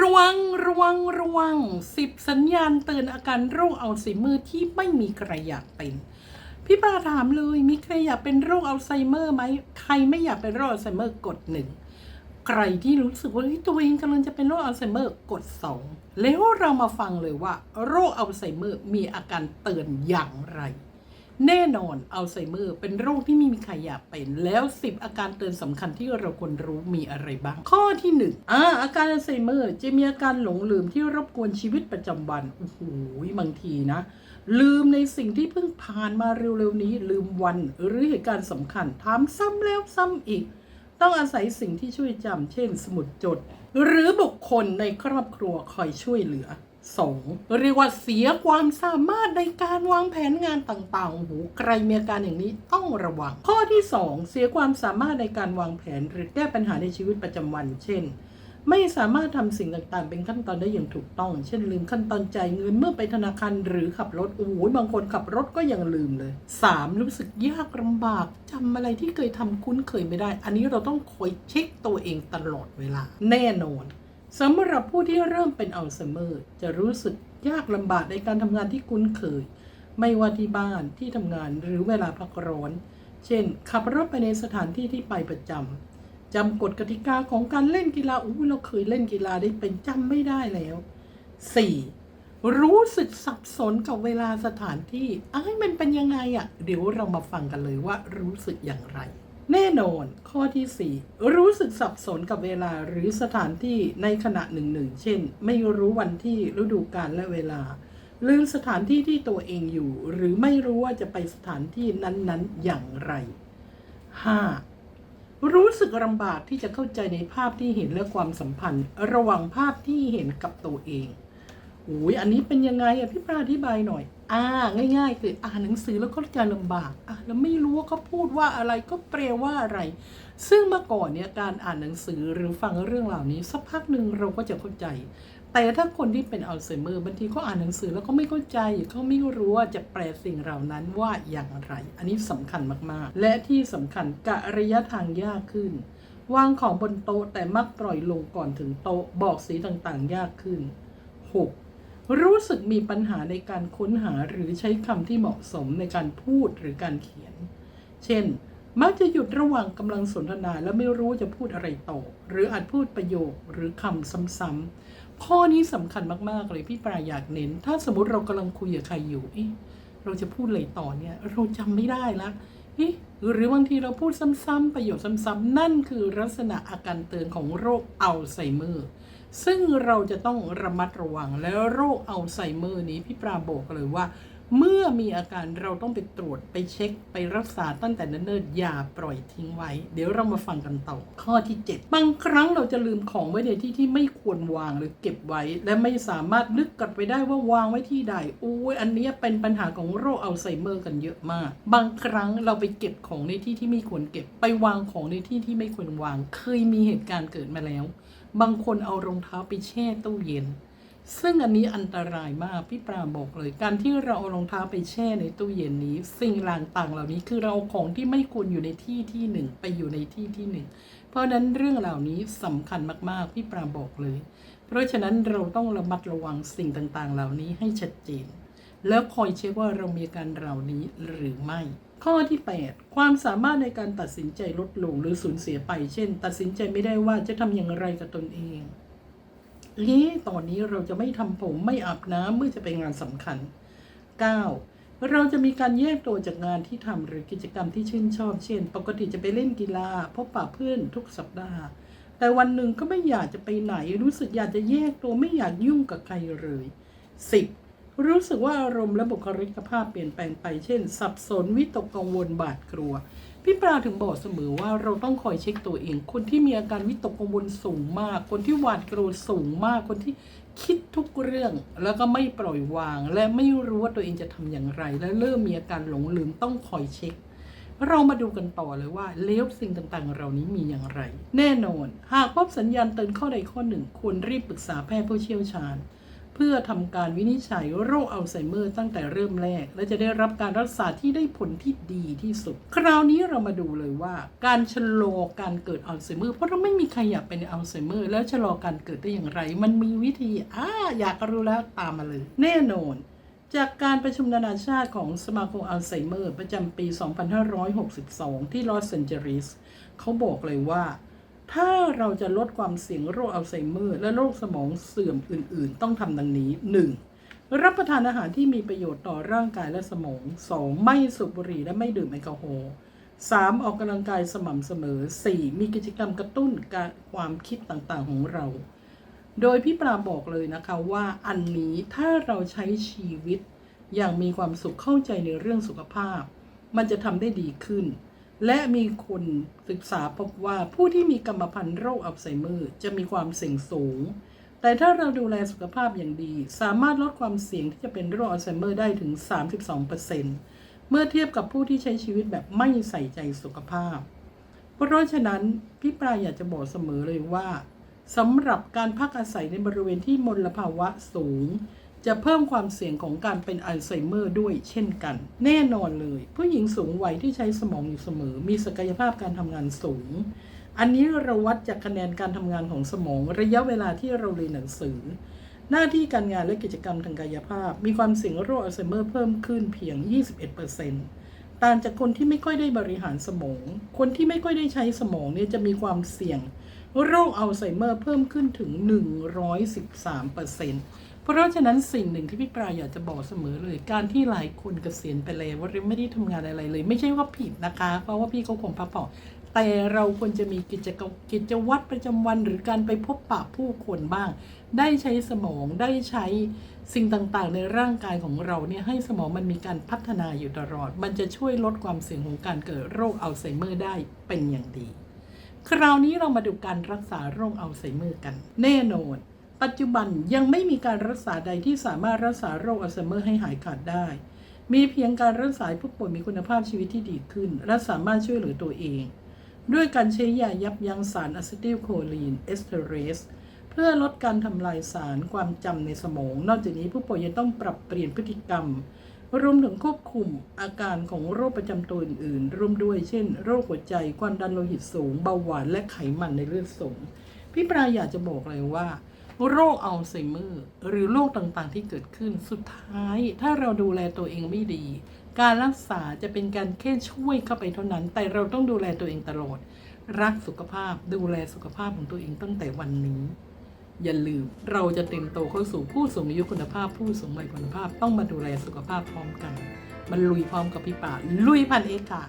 ระวังระวังระวังสิบสัญญาณเตือนอาการโรคอัลไซเมอร์ที่ไม่มีใครอยากเป็น พี่ปาถามเลยมีใครอยากเป็นโรคอัลไซเมอร์ไหมใครไม่อยากเป็นโรคอัลไซเมอร์กดหนึ่งใครที่รู้สึกว่าตัวเองกำลังจะเป็นโรคอัลไซเมอร์กดสองแล้วเรามาฟังเลยว่า โรคอัลไซเมอร์มีอาการเตือนอย่างไร แน่นอนอัลไซเมอร์เป็นโรคที่ไม่มีใครอยากเป็น แล้ว 10 อาการเตือนสำคัญที่เราควรรู้มีอะไรบ้าง ข้อที่1อ่าอาการอัลไซเมอร์จะมีอาการหลงลืมที่รบกวนชีวิตประจำวันโอ้โหบางทีนะ ลืมในสิ่งที่เพิ่งผ่านมาเร็วๆนี้ ลืมวันหรือเหตุการณ์สำคัญถามซ้ำแล้วซ้ำอีก ต้องอาศัยสิ่งที่ช่วยจำเช่น สมุดจด หรือบุคคลในครอบครัวคอยช่วยเหลือ 2. เรียกว่าเสียความสามารถในการวางแผนงานต่างๆโอ้โหใครมีอาการอย่างนี้ต้องระวัง ข้อที่ 2 เสียความสามารถในการวางแผนหรือแก้ปัญหาในชีวิตประจำวัน เช่น ไม่สามารถทำสิ่งต่างๆ เป็นขั้นตอนได้อย่างถูกต้อง เช่น ลืมขั้นตอนจ่ายเงินเมื่อไปธนาคารหรือขับรถโอ้โหบางคนขับรถก็ยังลืมเลย 3. รู้สึกยากลำบากจำอะไรที่เคยทำคุ้นเคยไม่ได้ อันนี้เราต้องคอยเช็คตัวเองตลอดเวลา แน่นอน สำหรับผู้ที่เริ่มเป็นอัลไซเมอร์ จะรู้สึกยากลำบากในการทำงานที่คุ้นเคย ไม่ว่าที่บ้านที่ทำงานหรือเวลาพักร้อน เช่น ขับรถไปในสถานที่ที่ไปประจำจำกฎกติกาของการเล่นกีฬาอู้เราเคยเล่นกีฬาได้เป็นจำไม่ได้แล้ว 4. รู้สึกสับสนกับเวลาสถานที่อ้ายมันเป็นยังไงอะ่ะ เดี๋ยวเรามาฟังกันเลยว่ารู้สึกอย่างไร แน่นอนข้อที่ 4 รู้สึกสับสนกับเวลาหรือสถานที่ในขณะหนึ่งหนึ่งเช่น ไม่รู้วันที่ฤดูกาลและเวลา ลืมสถานที่ที่ตัวเองอยู่ หรือไม่รู้ว่าจะไปสถานที่นั้นๆอย่างไร 5. รู้สึกลำบากที่จะเข้าใจในภาพที่เห็นและความสัมพันธ์ ระหว่างภาพที่เห็นกับตัวเอง อุ้ยอันนี้เป็นยังไงอะพี่ปราอธิบายหน่อย อ่า ง่าย ๆ คืออ่านหนังสือแล้วก็จะลำบากอะแล้วไม่รู้ว่าเขาพูดว่าอะไรก็แปลว่าอะไร ซึ่งเมื่อก่อนเนี่ยการอ่านหนังสือหรือฟังเรื่องเหล่านี้สักพักหนึ่งเราก็จะเข้าใจ แต่ถ้าคนที่เป็นอัลไซเมอร์บางทีเขาอ่านหนังสือแล้วก็ไม่เข้าใจเขาไม่รู้ว่าจะแปลสิ่งเหล่านั้นว่าอย่างไร อันนี้สำคัญมากๆ และที่สำคัญกะระยะทางยากขึ้นวางของบนโต๊ะแต่มักปล่อยลงก่อนถึงโต๊ะบอกสีต่างๆ ยากขึ้น 6. รู้สึกมีปัญหาในการค้นหาหรือใช้คำที่เหมาะสมในการพูดหรือการเขียน เช่น มักจะหยุดระหว่างกำลังสนทนาและไม่รู้จะพูดอะไรต่อ หรืออาจพูดประโยคหรือคำซ้ำๆ ข้อนี้สำคัญมากๆเลยพี่ปราอยากเน้น ถ้าสมมติเรากำลังคุยกับใครอยู่เอ๊ะเราจะพูดอะไรต่อเนี่ย เราจำไม่ได้ละ หรือบางทีเราพูดซ้ำๆประโยชน์ซ้ำๆนั่นคือลักษณะอาการเตือนของโรคอัลไซเมอร์ ซึ่งเราจะต้องระมัดระวังแล้วโรคอัลไซเมอร์นี้พี่ปราบอกเลยว่า เมื่อมีอาการเราต้องไปตรวจไปเช็คไปรักษาตั้งแต่เนิ่นๆอย่าปล่อยทิ้งไว้ เดี๋ยวเรามาฟังกันต่อข้อที่ 7 บางครั้งเราจะลืมของไว้ในที่ที่ไม่ควรวางหรือเก็บไว้ และไม่สามารถนึกกลับไปได้ว่าวางไว้ที่ใดโอ้ยอันนี้เป็นปัญหาของโรคอัลไซเมอร์กันเยอะมาก บางครั้งเราไปเก็บของในที่ที่ไม่ควรเก็บ ไปวางของในที่ที่ไม่ควรวาง เคยมีเหตุการณ์เกิดมาแล้ว บางคนเอารองเท้าไปแช่ตู้เย็น ซึ่งอันนี้อันตรายมากพี่ปราบอกเลย การที่เราเอารองเท้าไปแช่ในตู้เย็นนี้ สิ่งต่างๆเหล่านี้คือเราเอาของที่ไม่ควรอยู่ในที่ที่หนึ่งไปอยู่ในที่ที่หนึ่งเพราะนั้นเรื่องเหล่านี้สำคัญมากๆพี่ปราบอกเลย เพราะฉะนั้นเราต้องระมัดระวังสิ่งต่างๆ เหล่านี้ให้ชัดเจน แล้วคอยเช็คว่าเรามีการเหล่านี้หรือไม่ ข้อที่ 8 ความสามารถในการตัดสินใจลดลงหรือสูญเสียไป เช่น ตัดสินใจไม่ได้ว่าจะทำอย่างไรกับตนเอง เอ๊ะตอนนี้เราจะไม่ทำผมไม่อาบน้ำเมื่อจะไปงานสำคัญ 9. เราจะมีการแยกตัวจากงานที่ทำหรือกิจกรรมที่ชื่นชอบ เช่น ปกติจะไปเล่นกีฬา พบปะเพื่อนทุกสัปดาห์ แต่วันหนึ่งก็ไม่อยากจะไปไหน รู้สึกอยากจะแยกตัวไม่อยากยุ่งกับใครเลย 10. รู้สึกว่าอารมณ์และบุคลิกภาพเปลี่ยนแปลงไป เช่น สับสนวิตกกังวลบาดกลัว พี่ปราถึงบอกเสมอว่าเราต้องคอยเช็คตัวเอง คนที่มีอาการวิตกกังวลสูงมาก คนที่หวาดกลัวสูงมาก คนที่คิดทุกเรื่อง แล้วก็ไม่ปล่อยวาง และไม่รู้ว่าตัวเองจะทำอย่างไร และเริ่มมีอาการหลงลืมต้องคอยเช็ค เรามาดูกันต่อเลยว่าเลวสิ่งต่างๆ เหล่านี้มีอย่างไร แน่นอน หากพบสัญญาณเตือนข้อใดข้อหนึ่งควรรีบปรึกษาแพทย์ผู้เชี่ยวชาญ เพื่อทำการวินิจฉัยโรคอัลไซเมอร์ตั้งแต่เริ่มแรก และจะได้รับการรักษาที่ได้ผลที่ดีที่สุด คราวนี้เรามาดูเลยว่า การชะลอการเกิดอัลไซเมอร์เพราะเราไม่มีใครอยากเป็นอัลไซเมอร์แล้วชะลอการเกิดได้อย่างไร มันมีวิธีอ่าอยากรู้แล้วตามมาเลย แน่นอนจากการประชุมนานาชาติของสมาคมอัลไซเมอร์ ประจำปี 2562 ที่ลอสแอนเจลิสเขาบอกเลยว่า ถ้าเราจะลดความเสี่ยงโรคอัลไซเมอร์และโรคสมองเสื่อมอื่น ๆ ต้องทำดังนี้ 1. รับประทานอาหารที่มีประโยชน์ต่อร่างกายและสมอง 2. ไม่สูบบุหรี่และไม่ดื่มแอลกอฮอล์ 3. ออกกำลังกายสม่ำเสมอ 4. มีกิจกรรมกระตุ้นการความคิดต่างๆ ของเรา โดยพี่ปราบอกเลยนะคะว่าอันนี้ถ้าเราใช้ชีวิตอย่างมีความสุขเข้าใจในเรื่องสุขภาพ มันจะทำได้ดีขึ้น และมีคนศึกษาพบว่าผู้ที่มีกรรมพันธุ์โรคอัลไซเมอร์จะมีความเสี่ยงสูง แต่ถ้าเราดูแลสุขภาพอย่างดี สามารถลดความเสี่ยงที่จะเป็นโรคอัลไซเมอร์ได้ถึง 32%เมื่อเทียบกับผู้ที่ใช้ชีวิตแบบไม่ใส่ใจสุขภาพ เพราะฉะนั้นพี่ปลายอยากจะบอกเสมอเลยว่าสำหรับการพักอาศัยในบริเวณที่มลภาวะสูง จะเพิ่มความเสี่ยงของการเป็นอัลไซเมอร์ด้วยเช่นกัน แน่นอนเลย ผู้หญิงสูงวัยที่ใช้สมองอยู่เสมอ มีศักยภาพการทำงานสูง อันนี้เราวัดจากคะแนนการทำงานของสมอง ระยะเวลาที่เราเรียนหนังสือ หน้าที่การงานและกิจกรรมทางกายภาพ มีความเสี่ยงโรคอัลไซเมอร์เพิ่มขึ้นเพียง 21%ต่างจากคนที่ไม่ค่อยได้บริหารสมอง คนที่ไม่ค่อยได้ใช้สมองเนี่ยจะมีความเสี่ยงโรคอัลไซเมอร์เพิ่มขึ้นถึง 113%เเพราะฉะนั้นสิ่งหนึ่งที่พี่ปลายอยากจะบอกเสมอเลย การที่หลายคนเกษียณไปแล้วว่าไม่ได้ทำงานอะไรเลย ไม่ใช่ว่าผิดนะคะ เพราะว่าพี่เขาคงพักผ่อนแต่เราควรจะมีกิจกรรมกิจวัตรประจำวัน หรือการไปพบปะผู้คนบ้าง ได้ใช้สมองได้ใช้สิ่งต่างๆ ในร่างกายของเราเนี่ยให้สมองมันมีการพัฒนาอยู่ตลอด มันจะช่วยลดความเสี่ยงของการเกิดโรคอัลไซเมอร์ได้เป็นอย่างดี คราวนี้เรามาดูการรักษาโรคอัลไซเมอร์กัน แน่นอน ปัจจุบันยังไม่มีการรักษาใดที่สามารถรักษาโรคอัลไซเมอร์ให้หายขาดได้ มีเพียงการรักษาผู้ป่วยมีคุณภาพชีวิตที่ดีขึ้น และสามารถช่วยเหลือตัวเอง ด้วยการใช้ยายับยั้งสารอะซิติลโคลีนเอสเทอเรสเพื่อลดการทำลายสารความจำในสมอง นอกจากนี้ผู้ป่วยยังต้องปรับเปลี่ยนพฤติกรรม รวมถึงควบคุมอาการของโรคประจำตัวอื่นๆ ร่วมด้วยเช่น โรคหัวใจ ความดันโลหิตสูง เบาหวาน และไขมันในเลือดสูง พี่ปราอยากจะบอกเลยว่า โรคอัลไซเมอร์ หรือโรคต่างๆ ที่เกิดขึ้นสุดท้าย ถ้าเราดูแลตัวเองไม่ดี การรักษาจะเป็นการแค่ช่วยเข้าไปเท่านั้น แต่เราต้องดูแลตัวเองตลอด รักสุขภาพดูแลสุขภาพของตัวเองตั้งแต่วันนี้ อย่าลืมเราจะเต็มโตเข้าสู่ผู้สูงอายุคุณภาพ ผู้สูงวัยคุณภาพ ต้องมาดูแลสุขภาพพร้อมกัน มันลุยพร้อมกับพี่ป่าลุยพันเอกค่ะ